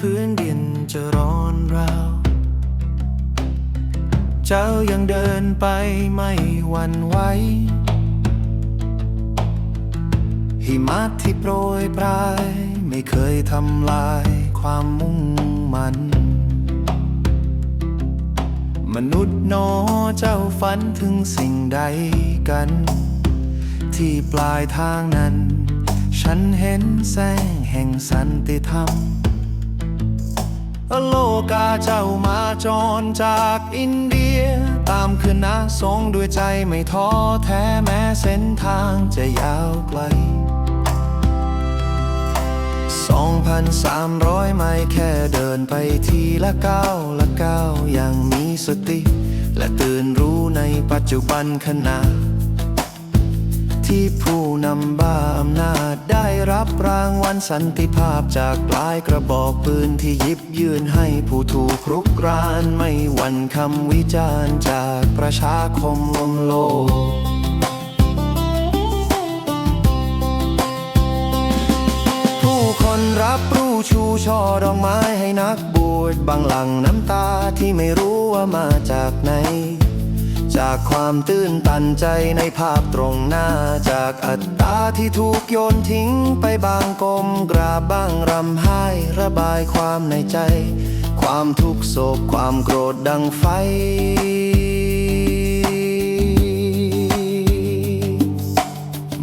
พื้นดินจะร้อนเราเจ้ายังเดินไปไม่หวั่นไหวหิมะที่โปรยปลาย ไม่เคยทำลายความมุ่งมัน มนุษย์นอเจ้าฝันถึงสิ่งใดกัน ที่ปลายทางนั้น ฉันเห็นแสงแห่งสันติธรรม โลกาเจ้ามาจรจากอินเดีย ตามคืนนาสงด้วยใจไม่ท้อแท้แม้เส้นทางจะยาวไกล 2,300 ไมล์แค่เดินไปทีละก้าวละก้าวอย่างมีสติ และตื่นรู้ในปัจจุบันขณะ ที่ผู้ นำบ้าอำนาจได้รับรางวัลสันติภาพจากปลายกระบอกปืนที่ยิบยื่นให้ผู้ถูกรุกรานไม่หวั่นคำวิจารณ์จากประชาคมลมโลกผู้คนรับรู้ชูช่อดอกไม้ให้นักบวชบางหลังน้ำตาที่ไม่รู้ว่ามาจากไหน จากความตื้นตันใจในภาพตรงหน้า จากอัตตาที่ถูกโยนทิ้งไปบางกลมกราบบ้างรำไห้ระบายความในใจ ความทุกข์โศกความโกรธดังไฟ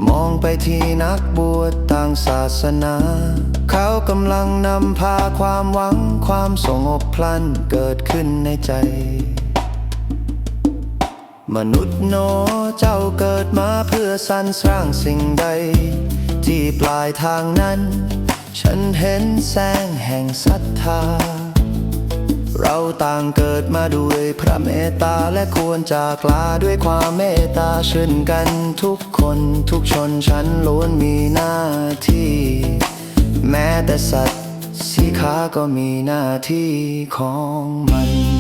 มองไปที่นักบวชต่างศาสนา เขากำลังนำพาความหวังความสงบพลันเกิดขึ้นในใจ มนุษย์โนเจ้าเกิดมาเพื่อสรรสร้างสิ่งใด ที่ปลายทางนั้น ฉันเห็นแสงแห่งศรัทธา เราต่างเกิดมาด้วยพระเมตตาและควรจากลาด้วยความเมตตาเช่นกันทุกคนทุกชนชั้นล้วนมีหน้าที่ แม้แต่สัตว์สีขาก็มีหน้าที่ของมัน